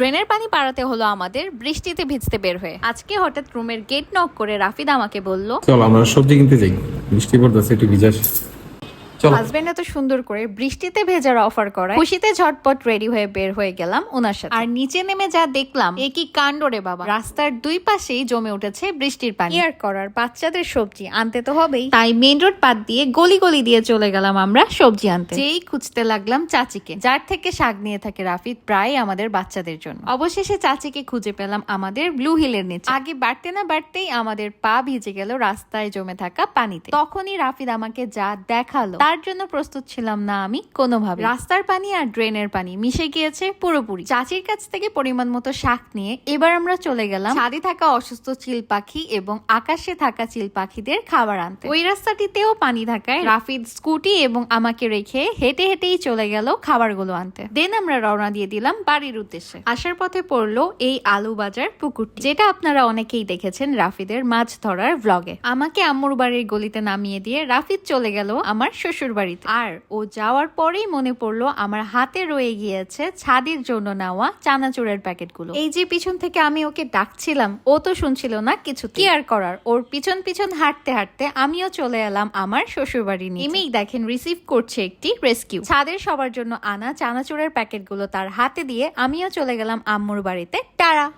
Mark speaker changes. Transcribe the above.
Speaker 1: ড্রেনের পানি পাড়াতে হলো আমাদের, বৃষ্টিতে ভিজতে বের হয়ে। আজকে হঠাৎ রুমের গেট নক করে রাফিদ আমাকে বলল,
Speaker 2: চল, আমরা সবজি কিনতে যাই। বৃষ্টি পড়তেছে, একটু ভিজাস
Speaker 1: হাজবেন্ড এত সুন্দর করে বৃষ্টিতে ভেজার অফার করায়। খুশিতে ঝটপট রেডি হয়ে বের হয়ে গেলাম ওনার সাথে। আর নিচে নেমে যা দেখলাম এ কি কাণ্ড রে বাবা। রাস্তার দুই পাশেই জমে উঠেছে বৃষ্টির পানি। ইয়ার করার বাচ্চাদের সবজি আনতে তো হবেই। তাই মেন রোড পাত দিয়ে গলি গলি দিয়ে চলে গেলাম আমরা সবজি আনতে। যেই খুঁজতে লাগলাম চাচিকে। যার থেকে শাক নিয়ে থাকে রাফিদ প্রায় আমাদের বাচ্চাদের জন্য। অবশেষে চাচিকে খুঁজে পেলাম আমাদের ব্লু হিলের নিচে। আগে বাড়তে না বাড়তেই আমাদের পা ভিজে গেল রাস্তায় জমে থাকা পানিতে। তখনই রাফিদ আমাকে যা দেখাল তার জন্য প্রস্তুত ছিলাম না আমি কোনোভাবে রাস্তার পানি আর ড্রেনের পানি মিশে গিয়েছে পুরোপুরি। চাচির কাছ থেকে পরিমাণ মতো শাক নিয়ে এবার আমরা চলে গেলাম ছাদে থাকা অসুস্থ চিল পাখি এবং আকাশে থাকা চিল পাখিদের খাবার আনতে। ওই রাস্তাটিতেও পানি থাকায় রাফিদ স্কুটি এবং আমাকে রেখে হেঁটে হেঁটেই চলে গেল খাবারগুলো আনতে। দেন আমরা রওনা দিয়ে দিলাম বাড়ির উদ্দেশ্যে। আসার পথে পড়ল এই আলু বাজার পুকুরটি, যেটা আপনারা অনেকেই দেখেছেন রাফিদের মাছ ধরার ভ্লগে আমাকে আম্মুর বাড়ির গলিতে নামিয়ে দিয়ে রাফিদ চলে গেল আমার শ্বশুর বাড়িতে। আর ও যাওয়ার পরেই মনে পড়ল আমার হাতে রয়ে গিয়েছে ছাদের জন্য নেওয়া চানাচুরের প্যাকেটগুলো। এই যে পিছন থেকে আমি ওকে ডাকছিলাম, ও তো শুনছিল না কিছু কি আর করার? ওর পিছন পিছন হাঁটতে হাঁটতে আমিও চলে এলাম আমার শ্বশুর বাড়ি নিয়ে দেখেন রিসিভ করছে একটি রেস্কিউ ছাদের সবার জন্য আনা চানাচুরের প্যাকেটগুলো তার হাতে দিয়ে আমিও চলে গেলাম আম্মুর বাড়িতে। টারা!